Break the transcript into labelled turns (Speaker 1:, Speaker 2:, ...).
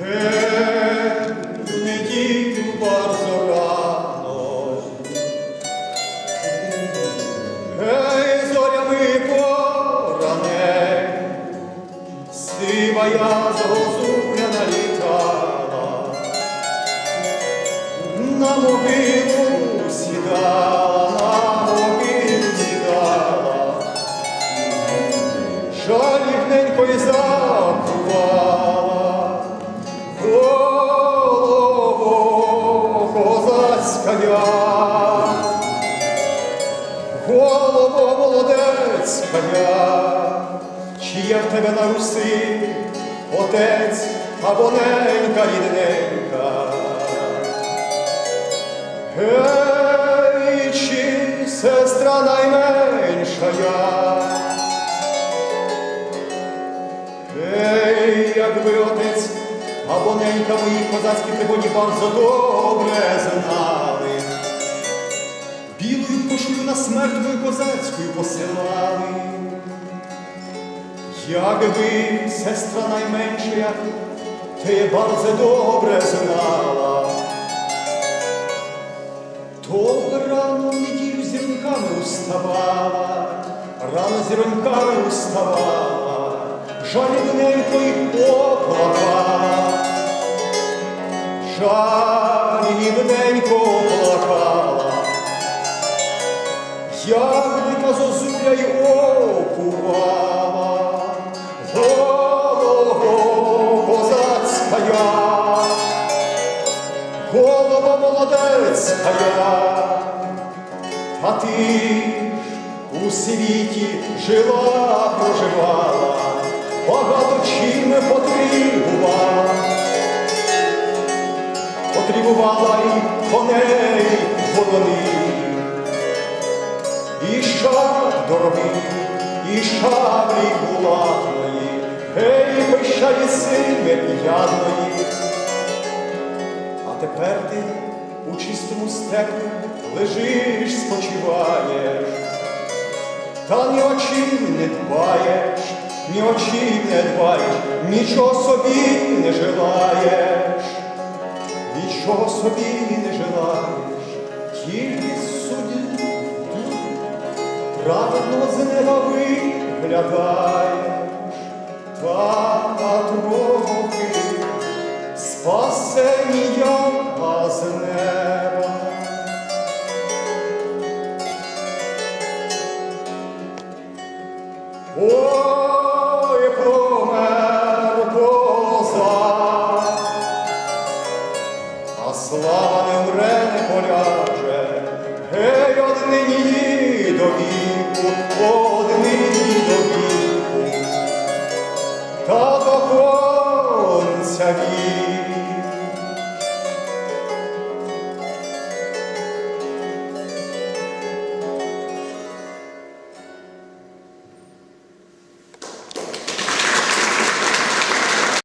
Speaker 1: Я загозубля налітала, на могилу сідала, на могилу сідала, жалібненько і за. Молодець коня, чи є в тебе на руси отець або ненька рідненька. Гей, чи сестра найменша я? Гей, якби отець або ненька мої козацькі пригоді bardzo добре знали. Білою на смерть мою козацькою посилали. Якби сестра найменша, те bardzo добре знала, то рано неділю зіроньками уставала, рано зіроньками уставала, жалібненько й поплакала, жалібненько голова молодецька я, а ти у світі жила, проживала, багато чим потребувала, потребувала і коней вороних. І шар дорогий, і шаблі булатної, гей, пищалі сильми п'яної. Тепер ти у чистому степу лежиш, спочиваєш, та ні о чим не дбаєш, ні о чим не дбаєш, нічого собі не желаєш, нічого собі не желаєш, тільки судді праведно з неба виглядаєш, Ой, помер коза, а слава не мре, гей, однині до віку, однині до віку, та до конця віку.